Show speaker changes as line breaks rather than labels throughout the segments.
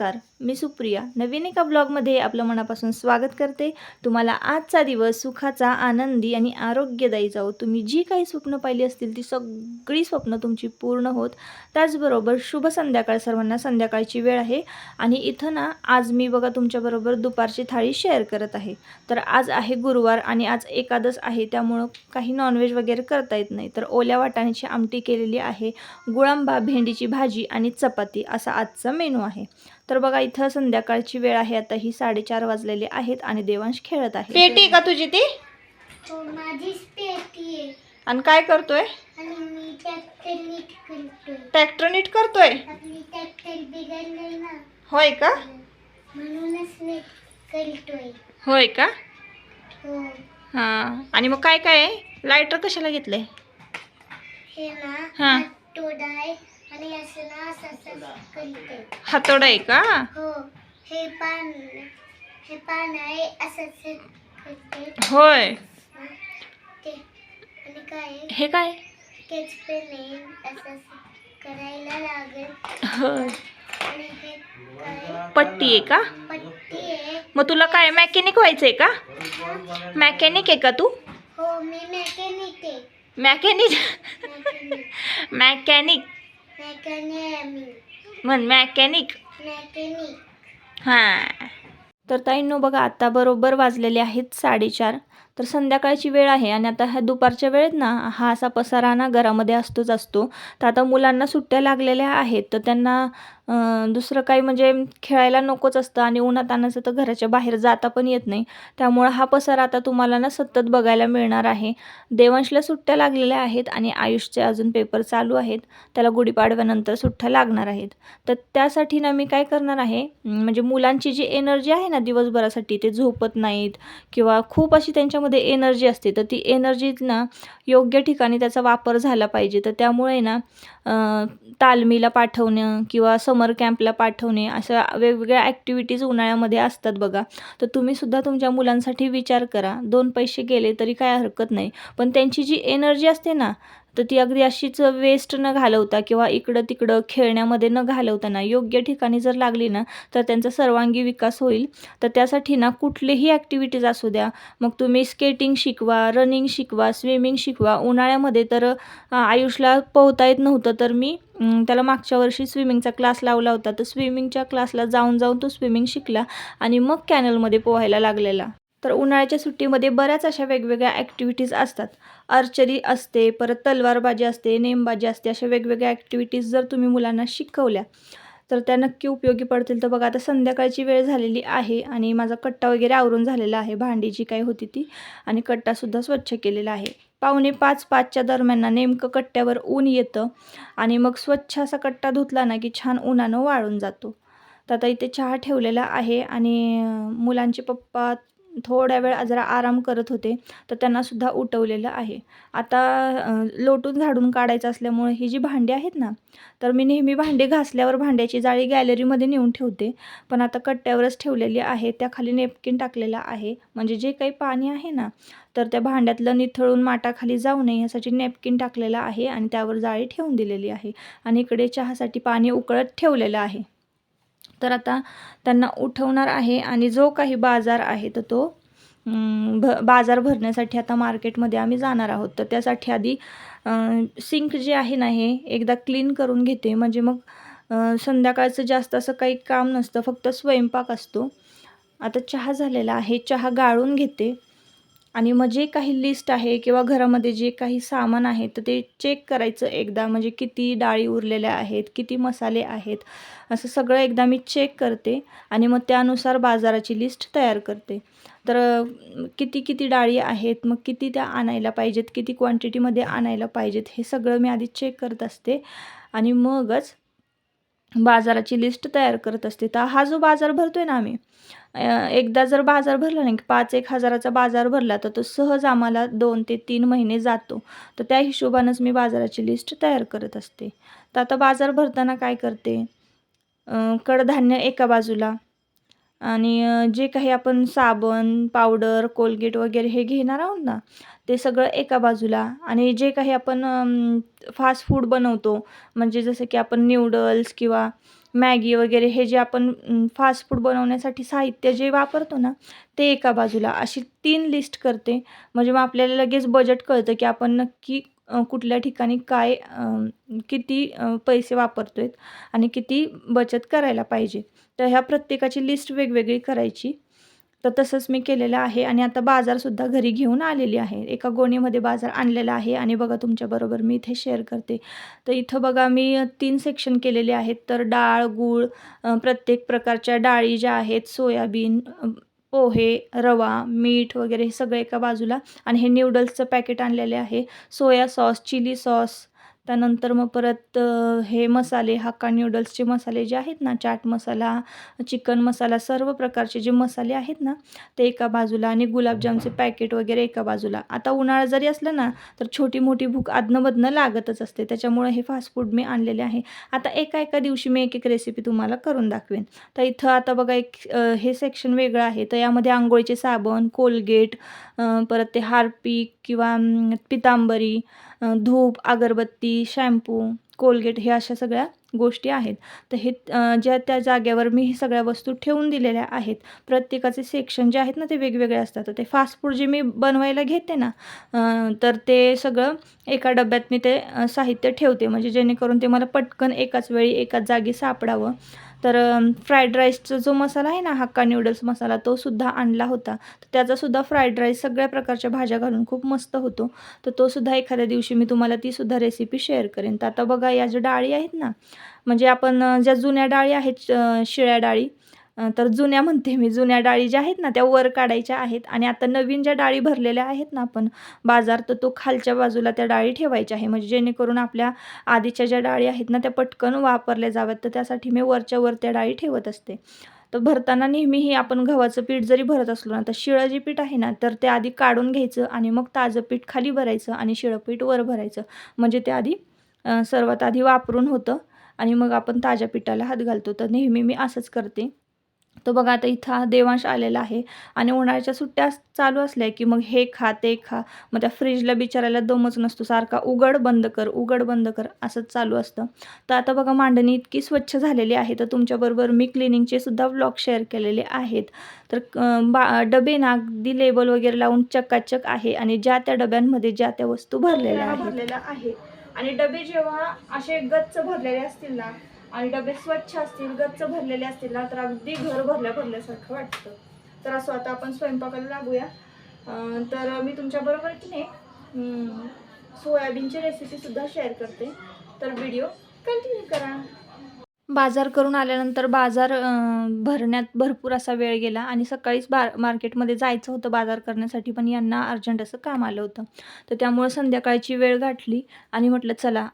नमस्कार मी सुप्रिया. नवीन एका ब्लॉगमध्ये आपलं मनापासून स्वागत करते. तुम्हाला आजचा दिवस सुखाचा आनंदी आणि आरोग्यदायी जाओ तुम्ही जी काही स्वप्न पाहिली असतील ती सगळी स्वप्न तुमची पूर्ण होत. त्याचबरोबर शुभ संध्याकाळ सर्वांना संध्याकाळची वेळ आहे. आणि इथं ना आज मी बघा तुमच्याबरोबर दुपारची थाळी शेअर करत आहे. तर आज आहे गुरुवार आणि आज एकादश आहे त्यामुळं काही नॉनव्हेज वगैरे करता येत नाही. तर ओल्या वाटाण्याची आमटी केलेली आहे गुळांबा भेंडीची भाजी आणि चपाती असा आजचा मेनू आहे. तर बघा इथं संध्याकाळची वेळ आहे. आता ही साडेचार वाजलेले आहेत आणि देवांश खेळत आहे. पेटी का तुझी ती?
हो आहे.
आणि काय करतोय?
आणि मी ट्रॅक्टर नीट करतोय.
ट्रॅक्टर नीट करतोय?
आपली ट्रॅक्टर बिघडलंय ना.
होय का?
म्हणूनच नीट करतोय.
होय का?
हो.
आणि मग काय काय आहे? लायटर कशाला घेतलंय?
हे
हा.
आहे. आणि असं ना असं असं करते.
हातोडा आहे का?
हो. हे पान हे पान आहे असं असं करते.
होय.
हा. ते आणि काय?
हे
स्केच पेन आहे असं असं करायला लागेल.
होय.
आणि हे काय?
पट्टी आहे का?
पट्टी आहे.
मग तुला काय मॅकॅनिक व्हायचंय का? मॅकॅनिक आहे का तू?
हो मी मेकॅनिक आहे.
मॅकॅनिक
मेकॅनिक
मॅकॅनिक
मेकॅनिक
म्हण मॅकॅनिक
मेकॅनिक
हां. तर ताईंनो बघा आता बरोबर वाजलेले आहेत साडेचार. तर संध्याकाळची वेळ आहे आणि आता ह्या दुपारच्या वेळेत ना हा असा पसारा ना घरामध्ये असतोच असतो. तर आता मुलांना सुट्ट्या लागलेल्या आहेत तर त्यांना दुसरं काही म्हणजे खेळायला नकोच असतं आणि उन्हात आणायचं तर घराच्या बाहेर जाता पण येत नाही. त्यामुळं हा पसारा आता तुम्हाला ना सतत बघायला मिळणार आहे. देवांशला सुट्ट्या लागलेल्या आहेत आणि आयुषचे अजून पेपर चालू आहेत. त्याला गुढीपाडव्यानंतर सुट्ट्या लागणार आहेत. तर त्यासाठी ना मी काय करणार आहे म्हणजे मुलांची जी एनर्जी आहे ना दिवसभरासाठी ते झोपत नाहीत किंवा खूप अशी त्यांच्यामध्ये एनर्जी असते. तर ती एनर्जी ना योग्य ठिकाणी त्याचा वापर झाला पाहिजे. तर त्यामुळे ना तालमीला पाठवणं किंवा समर कॅम्पला पाठवणे अशा वेगवेगळ्या ॲक्टिव्हिटीज उन्हाळ्यामध्ये असतात बघा. तर तुम्हीसुद्धा तुमच्या मुलांसाठी विचार करा. दोन पैसे गेले तरी काय हरकत नाही. पण त्यांची जी एनर्जी असते ना तर ती अगदी अशीच वेस्ट न घालवता किंवा इकडं तिकडं खेळण्यामध्ये न घालवताना योग्य ठिकाणी जर लागली ना तर त्यांचा सर्वांगी विकास होईल. तर त्यासाठी ना कुठलीही ॲक्टिव्हिटीज असू द्या. मग तुम्ही स्केटिंग शिकवा रनिंग शिकवा स्विमिंग शिकवा उन्हाळ्यामध्ये तर आयुषला पोहता येत नव्हतं तर मी त्याला मागच्या वर्षी स्विमिंगचा क्लास लावला होता. तर स्विमिंगच्या क्लासला जाऊन जाऊन तो स्विमिंग शिकला आणि मग कॅनलमध्ये पोहायला लागलेला. तर उन्हाळ्याच्या सुट्टीमध्ये बऱ्याच अशा वेगवेगळ्या ॲक्टिव्हिटीज असतात. आर्चरी असते परत तलवारबाजी असते नेमबाजी असते अशा वेगवेगळ्या ॲक्टिव्हिटीज जर तुम्ही मुलांना शिकवल्या तर त्या नक्की उपयोगी पडतील. तर बघा आता संध्याकाळची वेळ झालेली आहे आणि माझा कट्टा वगैरे आवरून झालेला आहे. भांडी जी काही होती ती आणि कट्टासुद्धा स्वच्छ केलेला आहे. पावणे पाच पाचच्या दरम्यान नेमकं कट्ट्यावर ऊन येतं आणि मग स्वच्छ असा कट्टा धुतला ना की छान उन्हानं वाळून जातो. तर आता इथे चहा ठेवलेला आहे आणि मुलांचे पप्पा थोड्या वेळ जरा आराम करत होते तर त्यांनासुद्धा उठवलेलं आहे. आता लोटून झाडून काढायचं असल्यामुळे ही जी भांडी आहेत ना तर मी नेहमी भांडी घासल्यावर भांड्याची जाळी गॅलरीमध्ये नेऊन ठेवते. पण आता कट्ट्यावरच ठेवलेली आहे त्याखाली नेपकिन टाकलेला आहे. म्हणजे जे काही पाणी आहे ना तर त्या भांड्यातलं निथळून माटाखाली जाऊ नये यासाठी नेपकिन टाकलेला आहे आणि त्यावर जाळी ठेवून दिलेली आहे. आणि इकडे चहासाठी पाणी उकळत ठेवलेलं आहे. तर आता त्यांना उठवणार आहे आणि जो काही बाजार आहे तर तो भ बाजार भरण्यासाठी आता मार्केटमध्ये आम्ही जाणार आहोत. तर त्यासाठी आधी सिंक जे आहे ना हे एकदा क्लीन करून घेते. म्हणजे मग संध्याकाळचं जास्त असं काही काम नसतं. फक्त स्वयंपाक असतो. आता चहा झालेला आहे. चहा गाळून घेते. आणि मग जे काही लिस्ट आहे किंवा घरामध्ये जे काही सामान आहे तर ते चेक करायचं एकदा. म्हणजे किती डाळी उरलेल्या आहेत किती मसाले आहेत असं सगळं एकदा मी चेक करते आणि मग त्यानुसार बाजाराची लिस्ट तयार करते. तर किती किती डाळी आहेत मग किती त्या आणायला पाहिजेत किती क्वांटिटीमध्ये आणायला पाहिजेत हे सगळं मी आधी चेक करत असते. आणि मगच बाजाराची लिस्ट तयार करत असते. तर हा जो बाजार भरतो आहे ना आम्ही एकदा जर बाजार भरला नाही पाच एक हजाराचा बाजार भरला तर तो सहज आम्हाला दोन ते तीन महिने जातो. तर त्या हिशोबानंच मी बाजाराची लिस्ट तयार करत असते. तर आता बाजार भरताना काय करते? कडधान्य एका बाजूला आणि जे काही आपण साबण पावडर कोलगेट वगैरे हे घेणार आहोत ना ते सगळं एका बाजूला आणि जे काही आपण फास्ट फूड बनवतो म्हणजे जसं की आपण न्यूडल्स किंवा मॅगी वगैरे हे जे आपण फास्ट फूड बनवण्यासाठी साहित्य जे वापरतो ना ते एका बाजूला अशी तीन लिस्ट करते. म्हणजे मग आपल्याला लगेच बजेट कळतं की आपण नक्की कुठल्या ठिकाणी काय किती पैसे वापरतो आहेत आणि किती बचत करायला पाहिजे. तर ह्या प्रत्येकाची लिस्ट वेगवेगळी करायची. तर तसंच मी केलेलं आहे आणि आता बाजारसुद्धा घरी घेऊन आलेली आहे. एका गोणीमध्ये बाजार आणलेला आहे आणि बघा तुमच्याबरोबर मी इथे शेअर करते. तर इथं बघा मी तीन सेक्शन केलेले आहेत. तर डाळ गूळ प्रत्येक प्रकारच्या डाळी ज्या आहेत सोयाबीन पोहे रवा मीठ वगैरे हे सगळं एका बाजूला आणि हे न्यूडल्सचं पॅकेट आणलेले आहे. सोया सॉस चिली सॉस त्यानंतर मग परत हे मसाले हक्का न्यूडल्सचे मसाले जे आहेत ना चाट मसाला चिकन मसाला सर्व प्रकारचे जे मसाले आहेत ना ते एका बाजूला आणि गुलाबजामचे पॅकेट वगैरे एका बाजूला. आता उन्हाळा जरी असलं ना तर छोटी मोठी भूक आदनमधनं लागतच असते. त्याच्यामुळे हे फास्ट फूड मी आणलेले आहे. आता एका एका दिवशी मी एक एक रेसिपी तुम्हाला करून दाखवेन. तर इथं आता बघा एक हे सेक्शन वेगळं आहे. तर यामध्ये आंघोळीचे साबण कोलगेट परत ते हार्पिक किंवा पितांबरी धूप अगरबत्ती शॅम्पू कोलगेट हे अशा सगळ्या गोष्टी आहेत. तर हे ज्या त्या जागेवर मी हे सगळ्या वस्तू ठेवून दिलेल्या आहेत. प्रत्येकाचे सेक्शन जे आहेत ना ते वेगवेगळे असतात. तर ते फास्ट फूड जे मी बनवायला घेते ना तर ते सगळं एका डब्यात मी ते साहित्य ठेवते. म्हणजे जेणेकरून ते मला पटकन एकाच वेळी एकाच जागी सापडावं. तर फ्राईड राईसचा जो मसाला आहे ना हक्का न्यूडल्स मसाला तो सुद्धा आणला होता. तर त्याचासुद्धा फ्राईड राईस सगळ्या प्रकारच्या भाज्या घालून खूप मस्त होतो. तर तो सुद्धा एखाद्या दिवशी मी तुम्हाला ती सुद्धा रेसिपी शेअर करेन. तर आता बघा या ज्या डाळी आहेत ना म्हणजे आपण ज्या जुन्या डाळी आहेत शिळ्या डाळी तर जुन्या म्हणते मी जुन्या डाळी ज्या आहेत ना त्या वर काढायच्या आहेत आणि आता नवीन ज्या डाळी भरलेल्या आहेत ना आपण बाजार तर तो खालच्या बाजूला त्या डाळी ठेवायच्या आहे. म्हणजे जेणेकरून आपल्या आधीच्या ज्या डाळी आहेत ना त्या पटकन वापरल्या जाव्यात. तर त्यासाठी मी वरच्या वर त्या डाळी ठेवत असते. तर भरताना नेहमीही आपण गव्हाचं पीठ जरी भरत असलो ना तर शिळं जे पीठ आहे ना तर ते आधी काढून घ्यायचं आणि मग ताजं पीठ खाली भरायचं आणि शिळं पीठ वर भरायचं. म्हणजे ते आधी सर्वात आधी वापरून होतं आणि मग आपण ताज्या पिठाला हात घालतो. तर नेहमी मी असंच करते. तर बघा आता इथं हा देवांश आलेला आहे आणि उन्हाळ्याच्या सुट्ट्या चालू असल्या की मग हे खा ते खा. मग त्या फ्रीजला बिचारायला दमच नसतो सारखा उघड बंद कर उघड बंद कर असंच चालू असतं. तर आता बघा मांडणी इतकी स्वच्छ झालेली आहे तर तुमच्याबरोबर मी क्लिनिंगचे सुद्धा व्लॉग शेअर केलेले आहेत. तर बा डबे ना अगदी लेबल वगैरे लावून चकाचक आहे आणि ज्या त्या डब्यांमध्ये ज्या त्या वस्तू भरलेल्या भरलेल्या आहे आणि डबे जेव्हा असे गच्च भरलेले असतील ना आणि डबे स्वच्छ असतील गच्च भरलेले असतील ना तर अगदी घर भरल्या भरल्यासारखं वाटतं. तर असं आता आपण स्वयंपाकाला लागूया. तर मी तुमच्याबरोबर की नाही सोयाबीनची रेसिपीसुद्धा शेअर करते. तर व्हिडिओ कंटिन्यू करा. बाजार करून आल्यानंतर बाजार भरण्यात भरपूर असा वेळ गेला आणि सकाळीच बा मार्केटमध्ये जायचं होतं बाजार करण्यासाठी पण यांना अर्जंट असं काम आलं होतं. तर त्यामुळं संध्याकाळची वेळ गाठली आणि म्हटलं चला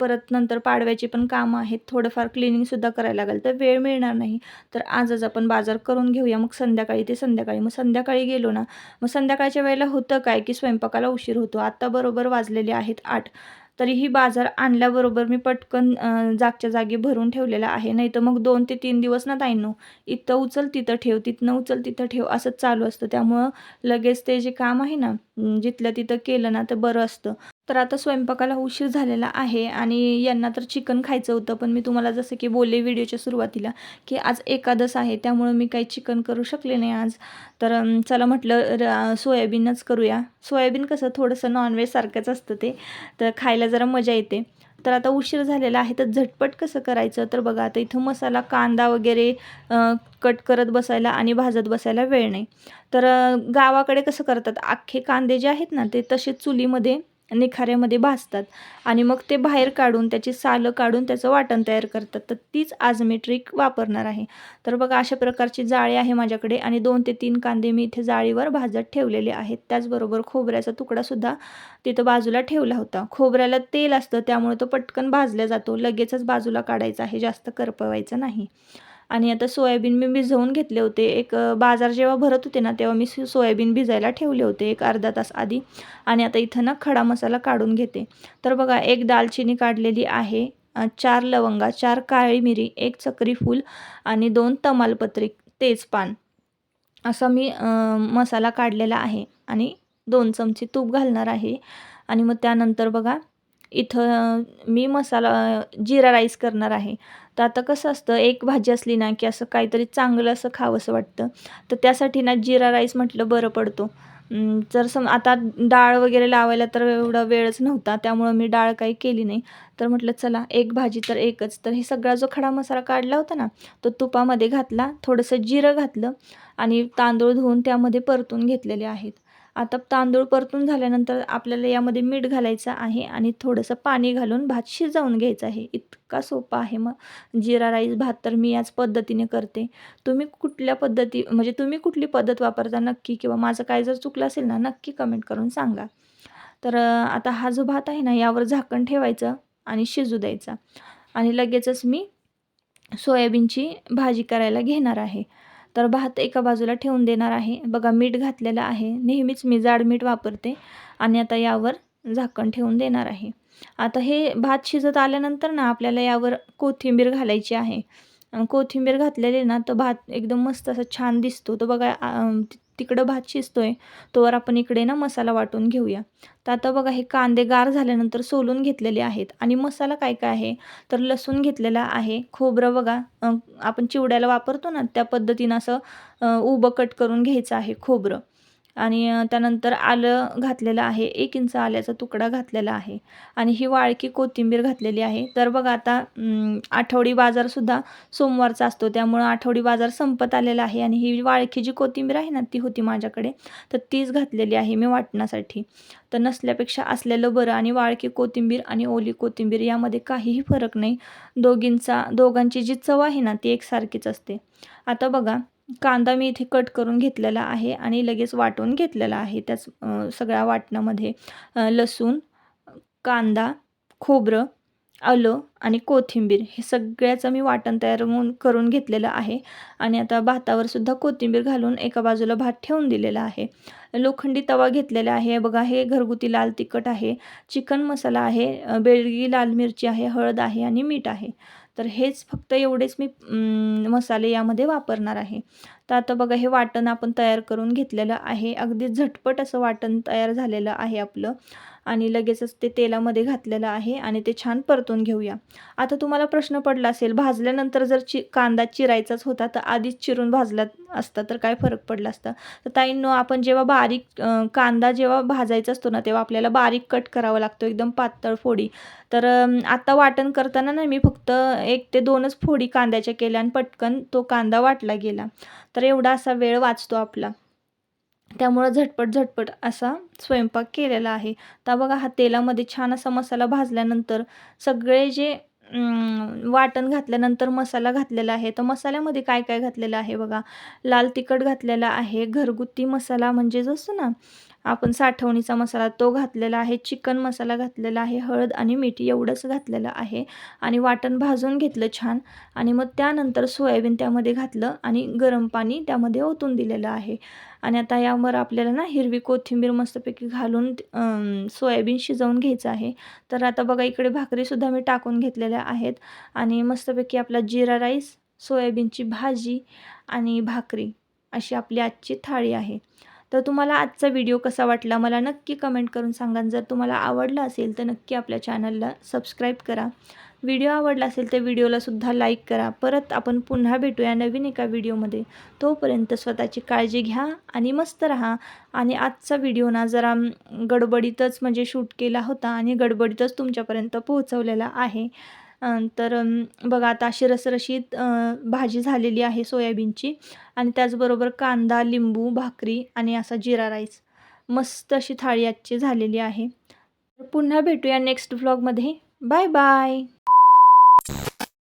परत नंतर पाडव्याची पण कामं आहेत थोडंफार क्लिनिंगसुद्धा करायला लागेल तर वेळ मिळणार नाही. तर आजच आपण बाजार करून घेऊया मग संध्याकाळी ते संध्याकाळी. मग संध्याकाळी गेलो ना मग संध्याकाळच्या वेळेला होतं काय की स्वयंपाकाला उशीर होतो. आत्ता बरोबर वाजलेले आहेत आठ. तरीही बाजार आणल्याबरोबर मी पटकन जागच्या जागी भरून ठेवलेला आहे. नाही तर मग दोन ते तीन दिवस ना ताईंनो इथं उचल तिथं ठेव तिथनं उचल तिथं ठेव असंच चालू असतं. त्यामुळं लगेच ते जे काम आहे ना जिथलं जिथल्या तिथं केलं ना तर बरं असतं. तर आता स्वयंपाकाला उशीर झालेला आहे आणि यांना तर चिकन खायचं होतं पण मी तुम्हाला जसं की बोलले व्हिडिओच्या सुरुवातीला की आज एकादस आहे त्यामुळं मी काही चिकन करू शकले नाही आज. तर चला म्हटलं र सोयाबीनच करूया. सोयाबीन कसं थोडंसं नॉनव्हेज सारखंच असतं ते तर खायला जरा मजा येते. तर आता उशीर झालेला आहे तर झटपट कसं करायचं? तर बघा आता इथं मसाला कांदा वगैरे कट करत बसायला आणि भाजत बसायला वेळ नाही. तर गावाकडे कसं करतात अख्खे कांदे जे आहेत ना ते तसे चुलीमध्ये निखाऱ्यामध्ये भाजतात आणि मग ते बाहेर काढून त्याची सालं काढून त्याचं वाटण तयार करतात. तर तीच आज मी ट्रिक वापरणार आहे. तर बघा अशा प्रकारची जाळी आहे माझ्याकडे आणि दोन ते तीन कांदे मी इथे जाळीवर भाजत ठेवलेले आहेत. त्याचबरोबर खोबऱ्याचा तुकडासुद्धा तिथं बाजूला ठेवला होता. खोबऱ्याला तेल असतं त्यामुळे तो पटकन भाजला जातो. लगेचच बाजूला काढायचा आहे. जास्त करपवायचं नाही. आणि आता सोयाबीन मी भिजवून घेतले होते. एक बाजार जेव्हा भरत होते ना तेव्हा मी सोयाबीन भिजायला ठेवले होते एक अर्धा तास आधी. आणि आता इथं ना खडा मसाला काढून घेते. तर बघा एक दालचिनी काढलेली आहे चार लवंगा चार काळी मिरी एक चक्री फूल आणि दोन तमालपत्री तेजपान असा मी मसाला काढलेला आहे. आणि दोन चमचे तूप घालणार आहे. आणि मग त्यानंतर बघा इथं मी मसाला जिरा राईस करणार आहे. तर आता कसं असतं एक भाजी असली ना की असं काहीतरी चांगलं असं खावंसं वाटतं. तर त्यासाठी ना जिरा राईस म्हटलं बरं पडतो. जर सम आता डाळ वगैरे लावायला तर एवढा वेळच नव्हता त्यामुळं मी डाळ काही केली नाही. तर म्हटलं चला एक भाजी तर एकच. तर हे सगळा जो खडा मसाला काढला होता ना तो तुपामध्ये घातला थोडंसं जिरं घातलं आणि तांदूळ धुवून त्यामध्ये परतून घेतलेले आहेत. आता तांदूळ परतून झाल्यानंतर आपल्याला यामध्ये मीठ घालायचं आहे आणि थोडंसं पाणी घालून भात शिजवून घ्यायचा आहे. इतका सोपा आहे मग. जिरा राईस भात तर मी याच पद्धतीने करते. तुम्ही कुठल्या पद्धती म्हणजे तुम्ही कुठली पद्धत वापरता नक्की किंवा माझं काय जर चुकलं असेल ना नक्की कमेंट करून सांगा. तर आता हा जो भात आहे ना यावर झाकण ठेवायचं आणि शिजू द्यायचा. आणि लगेचच मी सोयाबीनची भाजी करायला घेणार आहे. तर भात एका बाजूला ठेवून देणार आहे. बघा मीठ घातलेलं आहे. नेहमीच मी जाड मीठ वापरते आणि आता यावर झाकण ठेवून देणार आहे. आता हे भात शिजत आल्यानंतर ना आपल्याला यावर कोथिंबीर घालायची आहे. कोथिंबीर घातलेली ना तो भात एकदम मस्त असा छान दिसतो. तो बघा तिकडं भात शिजतोय तोवर आपण इकडे ना मसाला वाटून घेऊया. तर आता बघा हे कांदे गार झाल्यानंतर सोलून घेतलेले आहेत. आणि मसाला काय काय आहे? तर लसूण घेतलेला आहे. खोबरं बघा आपण चिवड्याला वापरतो ना त्या पद्धतीनं असं उभं कट करून घ्यायचं आहे खोबरं. आणि त्यानंतर आलं घातलेलं आहे. एक इंच आल्याचा तुकडा घातलेला आहे. आणि ही वाळकी कोथिंबीर घातलेली आहे. तर बघा आता आठवडी बाजारसुद्धा सोमवारचा असतो. त्यामुळं आठवडी बाजार संपत आलेला आहे. आणि ही वाळकी जी कोथिंबीर आहे ना ती होती माझ्याकडे. तर तीच घातलेली आहे मी वाटण्यासाठी. तर नसल्यापेक्षा असलेलं बरं. आणि वाळकी कोथिंबीर आणि ओली कोथिंबीर यामध्ये काहीही फरक नाही. दोघींचा दोघांची जी चव आहे ना ती एकसारखीच असते. आता बघा कांदा मी इथे कट करून घेतलेला आहे आणि लगेच वाटून घेतलेला आहे. त्याच सगळ्या वाटणामध्ये लसूण कांदा खोबरं आलं आणि कोथिंबीर हे सगळ्याचं मी वाटण तयार होऊन करून घेतलेलं आहे. आणि आता भातावर सुद्धा कोथिंबीर घालून एका बाजूला भात ठेवून दिलेला आहे. लोखंडी तवा घेतलेला आहे. बघा हे घरगुती लाल तिखट आहे. चिकन मसाला आहे. बेळगी लाल मिरची आहे हळद आहे आणि मीठ आहे. तर हेच फक्त एवढेच मी मसाले यामध्ये वापरणार आहे. तर आता बघा हे वाटण आपण तयार करून घेतलेलं आहे. अगदी झटपट असं वाटण तयार झालेलं आहे आपलं. आणि लगेचच ते तेलामध्ये घातलेलं आहे आणि ते छान परतून घेऊया. आता तुम्हाला प्रश्न पडला असेल भाजल्यानंतर जर चि कांदा चिरायचाच होता तर आधीच चिरून भाजला असता तर काय फरक पडला असता? तर ताईंनो आपण जेव्हा बारीक कांदा जेव्हा भाजायचा असतो ना तेव्हा आपल्याला बारीक कट करावा लागतो एकदम पातळ फोडी. तर आता वाटण करताना ना मी फक्त एक ते दोनच फोडी कांद्याच्या केल्या आणि पटकन तो कांदा वाटला गेला. तर एवढा असा वेळ वाचतो आपला. त्यामुळं झटपट झटपट असा स्वयंपाक केलेला आहे. तर बघा हा तेलामध्ये छान असा मसाला भाजल्यानंतर सगळे जे वाटण घातल्यानंतर मसाला घातलेला आहे. तर मसाल्यामध्ये काय काय घातलेलं आहे बघा? लाल तिखट घातलेला आहे. घरगुती मसाला म्हणजे जसं ना आपण साठवणीचा मसाला तो घातलेला आहे चिकन मसाला घातलेला आहे हळद आणि मीठ एवढंच घातलेलं आहे आणि वाटण भाजून घेतलं छान आणि मग त्यानंतर सोयाबीन त्यामध्ये घातलं आणि गरम पाणी त्यामध्ये ओतून दिलेलं आहे. आणि आता यावर आपल्याला ना हिरवी कोथिंबीर मस्तपैकी घालून सोयाबीन शिजवून घ्यायचं आहे. तर आता बघा इकडे भाकरीसुद्धा मी टाकून घेतलेल्या आहेत आणि मस्तपैकी आपला जिरा राईस सोयाबीनची भाजी आणि भाकरी अशी आपली आजची थाळी आहे. तर तुम्हाला आजचा व्हिडिओ कसा वाटला? मला नक्की कमेंट करून सांगा. जर तुम्हाला आवडला असेल तर नक्की आपल्या चॅनलला सबस्क्राईब करा. व्हिडिओ आवडला असेल तर व्हिडिओलासुद्धा लाईक करा. परत आपण पुन्हा भेटूया नवीन एका व्हिडिओमध्ये तोपर्यंत स्वतःची काळजी घ्या आणि मस्त राहा. आणि आजचा व्हिडिओ ना जरा गडबडीतच म्हणजे शूट केला होता आणि गडबडीतच तुमच्यापर्यंत पोहोचवलेला आहे. तर बघा आता अशी रसरशीत भाजी झालेली आहे सोयाबीनची. आणि त्याचबरोबर कांदा लिंबू भाकरी आणि असा जिरा राईस. मस्त अशी थाळी आजची झालेली आहे. पुन्हा भेटूया नेक्स्ट व्लॉगमध्ये बाय बाय